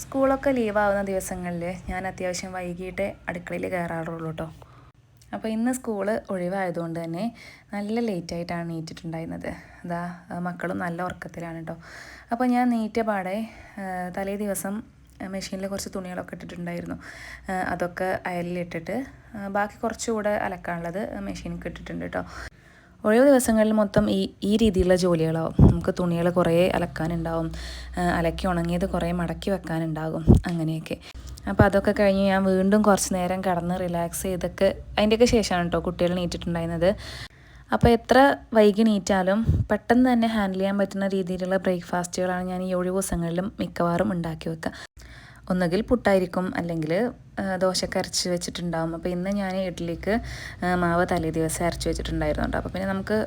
സ്കൂളൊക്കെ ലീവാവുന്ന ദിവസങ്ങളിൽ ഞാൻ അത്യാവശ്യം വൈകിട്ട് അടുക്കളയിൽ കയറാറുള്ളൂ കേട്ടോ അപ്പോൾ ഇന്ന് സ്കൂൾ ഒഴിവായതുകൊണ്ട് തന്നെ നല്ല ലേറ്റായിട്ടാണ് നീറ്റിട്ടുണ്ടായിരുന്നത്. അതാ മക്കളും നല്ല ഉറക്കത്തിലാണ് കേട്ടോ അപ്പോൾ ഞാൻ നീറ്റ പാടെ തലേ ദിവസം മെഷീനിൽ കുറച്ച് തുണികളൊക്കെ ഇട്ടിട്ടുണ്ടായിരുന്നു. അതൊക്കെ അയലിലിട്ടിട്ട് ബാക്കി കുറച്ചുകൂടെ അലക്കാനുള്ളത് മെഷീനിൽ ഇട്ടിട്ടുണ്ട് കേട്ടോ ഒഴിവ് ദിവസങ്ങളിൽ മൊത്തം ഈ ഈ രീതിയിലുള്ള ജോലികളാവും. നമുക്ക് തുണികൾ കുറേ അലക്കാനുണ്ടാവും. അലക്കി ഉണങ്ങിയത് കുറേ മടക്കി വെക്കാനുണ്ടാകും അങ്ങനെയൊക്കെ. അപ്പോൾ അതൊക്കെ കഴിഞ്ഞ് ഞാൻ വീണ്ടും കുറച്ച് നേരം കിടന്ന് റിലാക്സ് ചെയ്തൊക്കെ അതിന്റെയൊക്കെ ശേഷമാണ് കേട്ടോ കുട്ടികൾ നീറ്റിട്ടുണ്ടായിരുന്നത്. അപ്പോൾ എത്ര വൈകി നീറ്റാലും പെട്ടെന്ന് തന്നെ ഹാൻഡിൽ ചെയ്യാൻ പറ്റുന്ന രീതിയിലുള്ള ബ്രേക്ക്ഫാസ്റ്റുകളാണ് ഞാൻ ഈ ഒഴിവ് ദിവസങ്ങളിലും മിക്കവാറും ഉണ്ടാക്കി വെക്കുക ഒന്നുകിൽ പുട്ടായിരിക്കും അല്ലെങ്കിൽ ദോശ അരച്ച് വെച്ചിട്ടുണ്ടാവും. അപ്പോൾ ഇന്ന് ഞാൻ ഇഡ്ഡലിക്ക് മാവ് തലേ ദിവസം അരച്ച് വെച്ചിട്ടുണ്ടായിരുന്നു അപ്പോൾ പിന്നെ നമുക്ക്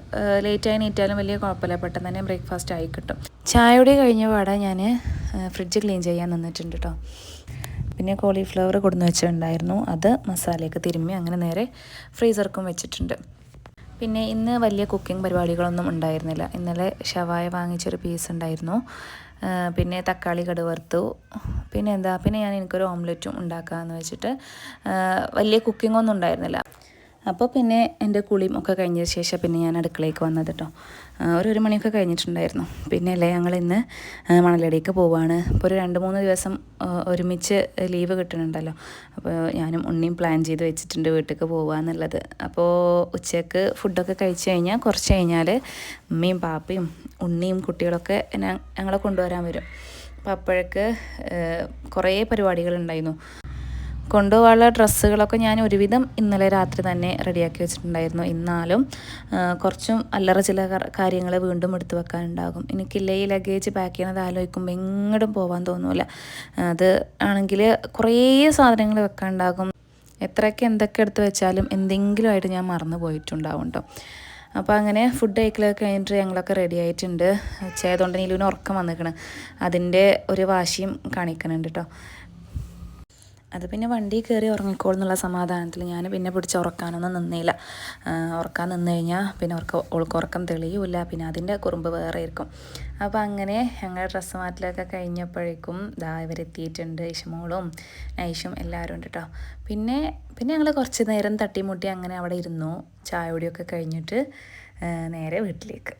ലേറ്റായി നീറ്റാലും വലിയ കുഴപ്പമില്ല. പെട്ടെന്ന് തന്നെ ബ്രേക്ക്ഫാസ്റ്റ് ആയി കിട്ടും. ചായയുടെ കഴിഞ്ഞ പാടെ ഞാൻ ഫ്രിഡ്ജ് ക്ലീൻ ചെയ്യാൻ നിന്നിട്ടുണ്ട് കേട്ടോ പിന്നെ കോളിഫ്ലവർ കൊടുന്ന് വെച്ചിട്ടുണ്ടായിരുന്നു അത് മസാലയൊക്കെ തിരുമ്മി അങ്ങനെ നേരെ ഫ്രീസർക്കും വെച്ചിട്ടുണ്ട്. പിന്നെ ഇന്ന് വലിയ കുക്കിംഗ് പരിപാടികളൊന്നും ഉണ്ടായിരുന്നില്ല. ഇന്നലെ ഷവായ വാങ്ങിച്ചൊരു പീസ് ഉണ്ടായിരുന്നു. പിന്നെ തക്കാളി കടുവറുത്തു. പിന്നെ എന്താ? പിന്നെ ഞാൻ എനിക്കൊരു ഓംലെറ്റും ഉണ്ടാക്കാമെന്ന് വെച്ചിട്ട് വലിയ കുക്കിംഗ് ഒന്നും ഉണ്ടായിരുന്നില്ല. അപ്പോൾ പിന്നെ എന്റെ കുളിയും ഒക്കെ കഴിഞ്ഞ ശേഷം പിന്നെ ഞാൻ അടുക്കളയ്ക്ക് വന്നത് കേട്ടോ. ഒരു ഒരു മണിയൊക്കെ കഴിഞ്ഞിട്ടുണ്ടായിരുന്നു. പിന്നെ അല്ലേ ഞങ്ങൾ ഇന്ന് മണലടിക്ക് പോവാണ്. ഇപ്പോൾ ഒരു രണ്ട് മൂന്ന് ദിവസം ഒരുമിച്ച് ലീവ് കിട്ടുന്നുണ്ടല്ലോ അപ്പോൾ ഞാനും ഉണ്ണിയും പ്ലാൻ ചെയ്ത് വെച്ചിട്ടുണ്ട് വീട്ടിലേക്ക് പോവാന്നുള്ളത് അപ്പോൾ ഉച്ചയ്ക്ക് ഫുഡൊക്കെ കഴിച്ചു കഴിഞ്ഞാൽ കുറച്ച് കഴിഞ്ഞാൽ ഉമ്മയും പാപ്പയും ഉണ്ണിയും കുട്ടികളൊക്കെ ഞങ്ങളെ കൊണ്ടുവരാൻ വരും. അപ്പോൾ അപ്പോഴേക്ക് കുറേ പരിപാടികളുണ്ടായിരുന്നു കൊണ്ടുപോകാനുള്ള ഡ്രസ്സുകളൊക്കെ ഞാൻ ഒരുവിധം ഇന്നലെ രാത്രി തന്നെ റെഡിയാക്കി വെച്ചിട്ടുണ്ടായിരുന്നു. എന്നാലും കുറച്ചും അല്ലറ ചില കാര്യങ്ങൾ വീണ്ടും എടുത്തു വെക്കാനുണ്ടാകും. എനിക്ക് ഈ ലഗേജ് പാക്ക് ചെയ്യണത് ആലോചിക്കുമ്പോൾ എങ്ങോട്ടും പോകാൻ തോന്നില്ല അത് ആണെങ്കിൽ കുറേ സാധനങ്ങൾ വെക്കാനുണ്ടാകും. എത്രയൊക്കെ എന്തൊക്കെ എടുത്ത് വെച്ചാലും എന്തെങ്കിലും ആയിട്ട് ഞാൻ മറന്നു പോയിട്ടുണ്ടാവും അപ്പോൾ അങ്ങനെ ഫുഡ് കഴിക്കലൊക്കെ കഴിഞ്ഞിട്ട് ഞങ്ങളൊക്കെ റെഡി ആയിട്ടുണ്ട്. ഉച്ചയായതുകൊണ്ട് നീലുവിന് ഉറക്കം വന്നിരിക്കണം അതിന്റെ ഒരു വാശിയും കാണിക്കുന്നുണ്ട് കേട്ടോ അത് പിന്നെ വണ്ടി കയറി ഉറങ്ങിക്കോളും എന്നുള്ള സമാധാനത്തിൽ ഞാൻ പിന്നെ പിടിച്ച് ഉറക്കാനൊന്നും നിന്നില്ല. ഉറക്കാൻ നിന്ന് കഴിഞ്ഞാൽ പിന്നെ ഉറക്ക ഓൾക്ക് ഉറക്കം തെളിയൂല പിന്നെ അതിന്റെ കുറുമ്പ് വേറെ ആയിരിക്കും. അപ്പോൾ അങ്ങനെ ഞങ്ങൾ ഡ്രസ്സ് മാറ്റലൊക്കെ കഴിഞ്ഞപ്പോഴേക്കും ദാ ഇവരെത്തിയിട്ടുണ്ട്. ഇഷമോളും നൈഷും എല്ലാവരും ഉണ്ട് കേട്ടോ പിന്നെ പിന്നെ ഞങ്ങൾ കുറച്ച് നേരം തട്ടിമുട്ടി അങ്ങനെ അവിടെ ഇരുന്നു. ചായ കുടിയൊക്കെ കഴിഞ്ഞിട്ട് നേരെ വീട്ടിലേക്ക്.